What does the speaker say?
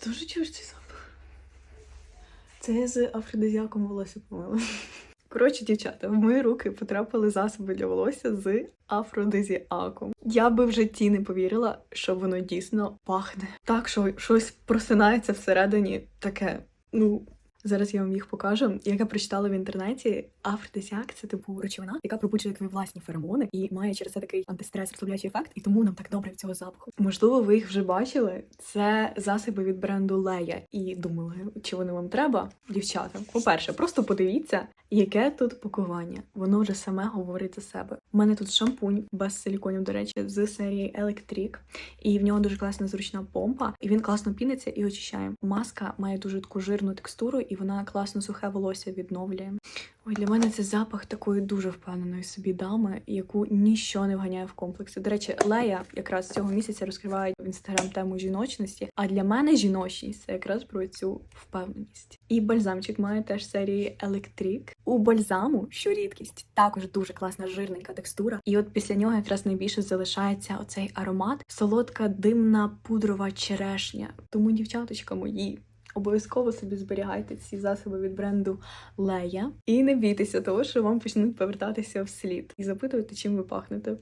Ти дуже чуєш цей запах? Це я з афродизіаком волосся помила. Коротше, дівчата, в мої руки потрапили засоби для волосся з афродизіаком. Я би в житті не повірила, що воно дійсно пахне. Так, що щось просинається всередині таке. Ну, зараз я вам їх покажу. Як я прочитала в інтернеті, афродизіак це типу речовина, яка пробуджує твої власні феромони і має через це такий антистрес розслабляючий ефект, і тому нам так добре від цього запаху. Можливо, ви їх вже бачили. Це засоби від бренду Лея. І думали, чи вони вам треба, дівчата. По-перше, просто подивіться, яке тут пакування. Воно вже саме говорить за себе. У мене тут шампунь без силіконів, до речі, з серії Electric. І в нього дуже класна зручна помпа, і він класно піниться і очищає. Маска має дуже таку жирну текстуру, і вона класно сухе волосся відновлює. Ой, для мене це запах такої дуже впевненої собі дами, яку ніщо не вганяє в комплекси. До речі, Лея якраз цього місяця розкриває в інстаграм тему жіночності. А для мене жіночність це якраз про цю впевненість. І бальзамчик має теж серії Electric. У бальзаму, що рідкість, також дуже класна жирненька текстура. І от після нього якраз найбільше залишається оцей аромат, солодка димна пудрова черешня. Тому, дівчаточка мої. Обов'язково собі зберігайте ці засоби від бренду Лея і не бійтеся того, що вам почнуть повертатися вслід, і запитувати, чим ви пахнете.